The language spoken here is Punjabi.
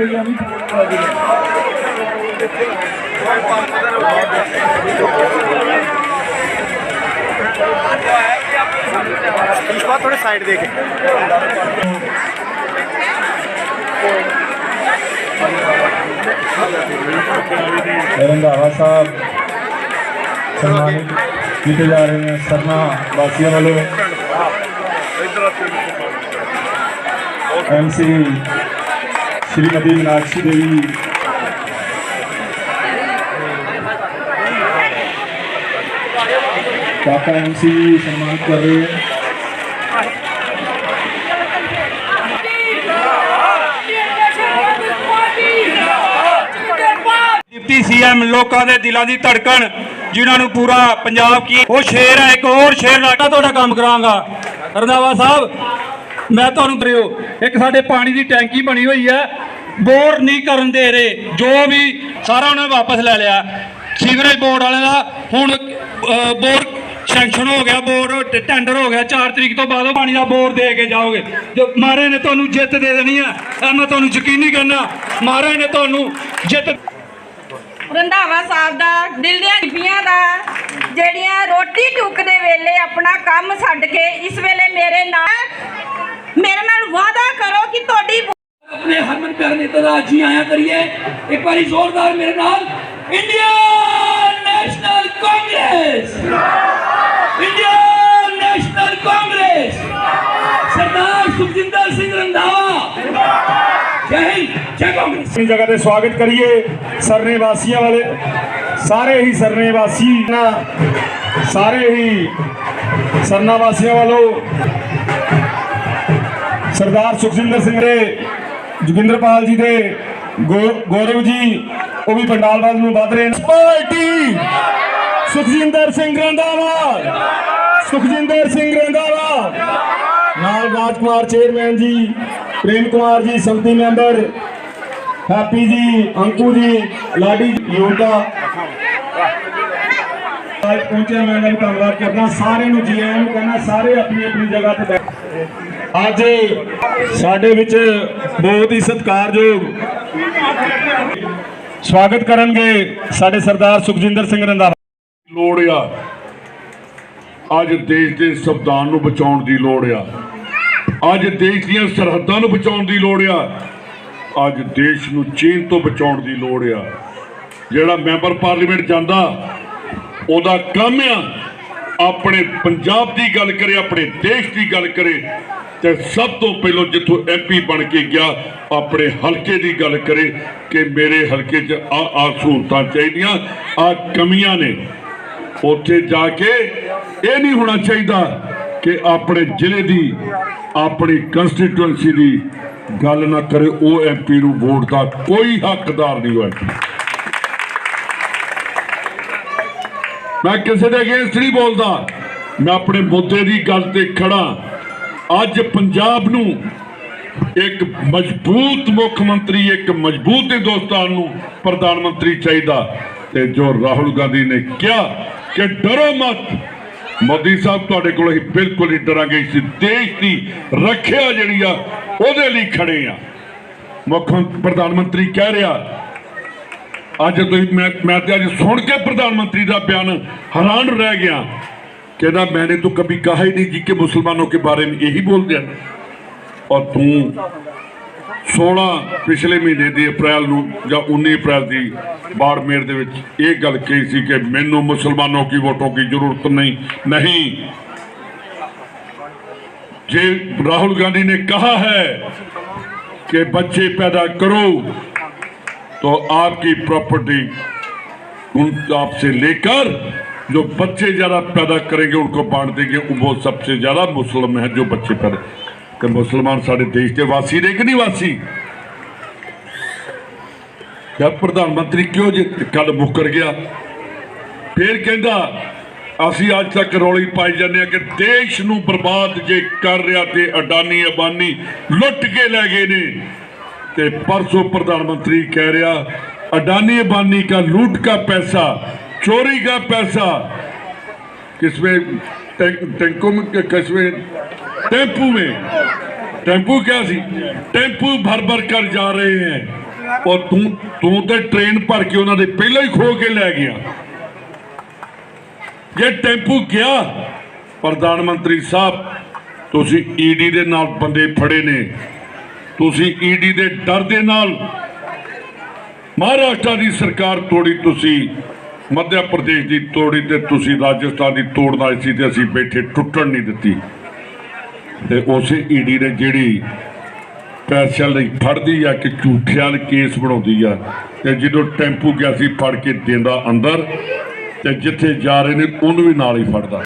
মিলে আমি पुष्पा थोड़े साइड देखे रंधावा साहब सम्मानित किए जा रहे हैं सरना वासियों वालों M C MC Shrimati Meenakshi Devi Kaka MC ਸਨਮਾਨਿਤ ਕਰ ਰਹੇ ਹੈ ਡਿਪਟੀ ਸੀਐਮ ਲੋਕਾਂ ਦੇ ਦਿਲਾਂ ਦੀ ਧੜਕਣ ਜਿਨ੍ਹਾਂ ਨੂੰ ਪੂਰਾ ਪੰਜਾਬ ਕੀ ਉਹ ਸ਼ੇਰ ਹੈ ਇੱਕ ਹੋਰ ਸ਼ੇਰ ਲਾਗਾ ਤੁਹਾਡਾ ਕੰਮ ਕਰਾਂਗਾ। ਰੰਧਾਵਾ ਸਾਹਿਬ ਮੈਂ ਤੁਹਾਨੂੰ ਦਰਿਓ ਇੱਕ ਸਾਡੇ ਪਾਣੀ ਦੀ ਟੈਂਕੀ ਬਣੀ ਹੋਈ ਹੈ, ਬੋਰ ਨਹੀਂ ਕਰਨ ਦੇ ਰਹੇ, ਜੋ ਵੀ ਸਾਰਾ ਉਹਨੇ ਵਾਪਸ ਲੈ ਲਿਆ। ਸੀਵਰੇਜ ਬੋਰਡ ਵਾਲਿਆਂ ਦਾ ਹੁਣ ਬੋਰ ਸੈਂਕਸ਼ਨ ਹੋ ਗਿਆ, ਬੋਰ ਟੈਂਡਰ ਹੋ ਗਿਆ 4 ਤਰੀਕ ਤੋਂ ਬਾਅਦ ਪਾਣੀ ਦਾ ਬੋਰ ਦੇ ਕੇ ਜਾਓਗੇ। ਜੋ ਮਾਰੇ ਨੇ ਤੁਹਾਨੂੰ ਜਿੱਤ ਦੇ ਦੇਣੀ ਆ, ਇਹ ਮੈਂ ਤੁਹਾਨੂੰ ਯਕੀਨੀ ਕਰਨਾ, ਮਾਰੇ ਨੇ ਤੁਹਾਨੂੰ ਜਿੱਤ ਰੰਧਾਵਾ ਸਾਹਿਬ ਦਾ ਦਿਲ ਦੀਆਂ ਬੀਬੀਆਂ ਦਾ, ਜਿਹੜੀਆਂ ਰੋਟੀ ਟੁੱਕ ਦੇ ਵੇਲੇ ਆਪਣਾ ਕੰਮ ਛੱਡ ਕੇ ਇਸ ਵੇਲੇ ਮੇਰੇ ਨਾਲ ਮੇਰੇ ਨਾਲ ਵਾਅਦਾ ਕਰੋ ਕਿ ਤੁਹਾਡੀ ਆਪਣੇ ਹਰਮਨ ਪਿਆਰੇ ਨੇਤਾ ਦਾ ਜੀ ਆਇਆ ਕਰੀਏ। ਇੱਕ ਵਾਰੀ ਜ਼ੋਰਦਾਰ ਮੇਰੇ ਨਾਲ India National Congress India National Congress Sardar Sukhjinder Singh Randhawa. ਜੈ ਹਿੰਦ ਜੈ ਕਾਂਗਰਸ। ਆਪਣੀ ਜਗ੍ਹਾ ਤੇ ਸਵਾਗਤ ਕਰੀਏ ਸਰਨੇ ਵਾਸੀਆਂ ਵਾਲੇ। ਸਾਰੇ ਹੀ ਸਰਨੇ ਵਾਸੀ ਨਾ ਸਾਰੇ ਹੀ ਸਰਨਾ ਵਾਸੀਆਂ ਵੱਲੋਂ ਸਰਦਾਰ ਸੁਖਜਿੰਦਰ ਸਿੰਘ ਦੇ, ਜੋਗਿੰਦਰਪਾਲ ਜੀ ਦੇ, ਗੌ- ਗੌਰਵ ਜੀ, ਉਹ ਵੀ ਪੰਡਾਲ ਵੱਲ ਨੂੰ ਵਧ ਰਹੇ ਨੇ। ਪਾਰਟੀ ਸੁਖਜਿੰਦਰ ਸਿੰਘ ਰੰਧਾਵਾ। ਸੁਖਜਿੰਦਰ ਸਿੰਘ ਰੰਧਾਵਾ। ਨਾਲ ਰਾਜਕੁਮਾਰ ਚੇਅਰਮੈਨ ਜੀ, ਪ੍ਰੇਮ ਕੁਮਾਰ ਜੀ, ਸੰਮਤੀ ਮੈਂਬਰ, ਹੈਪੀ ਜੀ, ਅੰਕੂ ਜੀ, ਲਾਡੀ ਯੋਗਾ ਅੱਜ ਪਹੁੰਚਿਆ ਮੈਂ ਇਹਨਾਂ ਨੂੰ ਧੰਨਵਾਦ ਕਰਦਾ। ਸਾਰਿਆਂ ਨੂੰ ਜੀ ਆਇਆਂ ਨੂੰ ਕਹਿੰਦਾ ਸਾਰੇ ਆਪਣੀ ਆਪਣੀ ਜਗ੍ਹਾ ਤੇ ਬੈਠ ਅੱਜ ਸਾਡੇ ਵਿੱਚ ਬਹੁਤ ਹੀ ਸਤਿਕਾਰਯੋਗ ਸਵਾਗਤ ਕਰਨਗੇ ਸਾਡੇ ਸਰਦਾਰ ਸੁਖਜਿੰਦਰ ਸਿੰਘ ਰੰਧਾਵਾ। ਲੋੜ ਆ। ਅੱਜ ਦੇਸ਼ ਦੇ ਸੰਵਿਧਾਨ ਨੂੰ ਬਚਾਉਣ ਦੀ ਲੋੜ ਆ। ਅੱਜ ਦੇਸ਼ ਦੀਆਂ ਸਰਹੱਦਾਂ ਨੂੰ ਬਚਾਉਣ ਦੀ ਲੋੜ ਆ। ਅੱਜ ਦੇਸ਼ ਨੂੰ ਚੀਨ ਤੋਂ ਬਚਾਉਣ ਦੀ ਲੋੜ ਆ। ਜਿਹੜਾ ਮੈਂਬਰ ਪਾਰਲੀਮੈਂਟ ਜਾਂਦਾ, ਉਹਦਾ ਕੰਮ ਆ। ਆਪਣੇ ਪੰਜਾਬ ਦੀ ਗੱਲ ਕਰੇ, ਆਪਣੇ ਦੇਸ਼ ਦੀ ਗੱਲ ਕਰੇ। ਤੇ ਸਭ ਤੋਂ ਪਹਿਲਾਂ ਜਿੱਥੋਂ ਐਮਪੀ ਬਣ ਕੇ ਗਿਆ, ਆਪਣੇ ਹਲਕੇ ਦੀ ਗੱਲ ਕਰੇ ਕਿ ਮੇਰੇ ਹਲਕੇ 'ਚ ਆ ਆ ਸਹੂਲਤਾਂ ਚਾਹੀਦੀਆਂ ਆ ਕਮੀਆਂ ਨੇ। ਉੱਥੇ ਜਾ ਕੇ ਇਹ ਨਹੀਂ ਹੋਣਾ ਚਾਹੀਦਾ ਕਿ ਆਪਣੇ ਜ਼ਿਲ੍ਹੇ ਦੀ, ਆਪਣੀ ਕੰਸਟੀਟੂਐਂਸੀ ਦੀ ਗੱਲ ਨਾ ਕਰੇ, ਉਹ ਐਮਪੀ ਨੂੰ ਵੋਟ ਦਾ ਕੋਈ ਹੱਕਦਾਰ ਨਹੀਂ ਹੋਇਆ। ਮੈਂ ਕਿਸੇ ਦੇ ਅਗੇਂਸਟ ਨਹੀਂ ਬੋਲਦਾ। ਮੈਂ ਆਪਣੇ ਮੁੱਦੇ ਦੀ ਗੱਲ ਤੇ ਖੜਾ ਅੱਜ ਪੰਜਾਬ ਨੂੰ ਇੱਕ ਮਜ਼ਬੂਤ ਮੁੱਖ ਮੰਤਰੀ, ਇੱਕ ਮਜ਼ਬੂਤ ਹਿੰਦੁਸਤਾਨ ਨੂੰ ਪ੍ਰਧਾਨ ਮੰਤਰੀ ਚਾਹੀਦਾ। ਤੇ ਜੋ ਰਾਹੁਲ ਗਾਂਧੀ ਨੇ ਕਿਹਾ ਕਿ ਡਰੋ ਮਤ। ਮੋਦੀ ਸਾਹਿਬ ਤੁਹਾਡੇ ਕੋਲ ਅਸੀਂ ਬਿਲਕੁਲ ਹੀ ਡਰਾਂਗੇ। ਇਸ ਦੇਸ਼ ਦੀ ਰੱਖਿਆ ਜਿਹੜੀ ਆ, ਉਹਦੇ ਲਈ ਖੜੇ ਆ। ਮੁੱਖ ਪ੍ਰਧਾਨ ਮੰਤਰੀ ਕਹਿ ਰਿਹਾ, ਅੱਜ ਤੁਸੀਂ ਮੈਂ ਮੈਂ ਤੇ ਅੱਜ ਸੁਣ ਕੇ ਪ੍ਰਧਾਨ ਮੰਤਰੀ ਦਾ ਬਿਆਨ ਹੈਰਾਨ ਰਹਿ ਗਿਆ। کہنا میں نے تو کبھی کہا ہی نہیں جی کہ مسلمانوں کے بارے میں یہی بول دیا۔ اور تم سوڑا پچھلے مہینے دی اپریل نو یا انہی اپریل دی بار میر دے وچ ایک گل کہی سی کہ مینو مسلمانوں کی ووٹوں کی ضرورت نہیں نہیں۔ جی راہل گاندھی نے کہا ہے کہ بچے پیدا کرو تو آپ کی پروپرٹی آپ سے لے کر जो बच्चे ज्यादा पैदा करेंगे उनको बांट देंगे वो सबसे ज्यादा मुस्लिम है जो बच्चे पैदा कि मुसलमान साढ़े देश के वासी ने कि नहीं वासी क्या प्रधानमंत्री क्यों जे कल मुकर गया फिर कहता ਅਸੀਂ ਅੱਜ ਤੱਕ ਰੌਲੀ ਪਾਈ ਜਾਂਦੇ ਆ ਕਿ ਦੇਸ਼ ਨੂੰ ਬਰਬਾਦ ਜੇ ਕਰ ਰਿਹਾ ਤੇ ਅਡਾਨੀ ਅਬਾਨੀ ਲੁੱਟ ਕੇ ਲੈ ਗਏ ਨੇ ਤੇ ਪਰਸੋਂ ਪ੍ਰਧਾਨ ਮੰਤਰੀ ਕਹਿ ਰਿਹਾ ਅਡਾਨੀ ਅਬਾਨੀ का लूट का पैसा चोरी का पैसा किसमें टैंक, टैंकों में किसमें टेम्पू में टेम्पू क्या सी टेम्पू भर भर कर जा रहे हैं और तू तू ਤੇ ਟ੍ਰੇਨ ਭਰ ਕੇ ਉਹਨਾਂ ਦੇ ਪਹਿਲਾਂ ਹੀ ਖੋ ਕੇ ਲੈ ਗਿਆ ਜੇ ਟੈਂਪੂ ਗਿਆ ਪ੍ਰਧਾਨ ਮੰਤਰੀ ਸਾਹਿਬ ਤੁਸੀਂ ਈਡੀ ਦੇ ਨਾਲ ਬੰਦੇ ਫੜੇ ਨੇ ਤੁਸੀਂ ਈਡੀ ਦੇ ਡਰ ਦੇ ਨਾਲ ਮਹਾਰਾਸ਼ਟਰ ਦੀ ਸਰਕਾਰ ਤੋੜੀ ਤੁਸੀਂ ਮੱਧ ਪ੍ਰਦੇਸ਼ ਦੀ ਤੋੜੀ ਤੇ ਤੁਸੀਂ ਰਾਜਸਥਾਨ ਦੀ ਤੋੜਨ ਆਏ ਸੀ ਤੇ ਅਸੀਂ ਬੈਠੇ, ਟੁੱਟਣ ਨਹੀਂ ਦਿੱਤੀ। ਤੇ ਉਸੇ ਈਡੀ ਨੇ ਜਿਹੜੀ ਪੈਸਿਆਂ ਲਈ ਫੜਦੀ ਆ ਕਿ ਝੂਠਿਆਂ ਲਈ ਕੇਸ ਬਣਾਉਂਦੀ ਆ, ਤੇ ਜਦੋਂ ਟੈਂਪੂ ਗਿਆ ਸੀ, ਫੜ ਕੇ ਦਿੰਦਾ ਅੰਦਰ, ਤੇ ਜਿੱਥੇ ਜਾ ਰਹੇ ਨੇ, ਉਹਨੂੰ ਵੀ ਨਾਲ ਹੀ ਫੜਦਾ।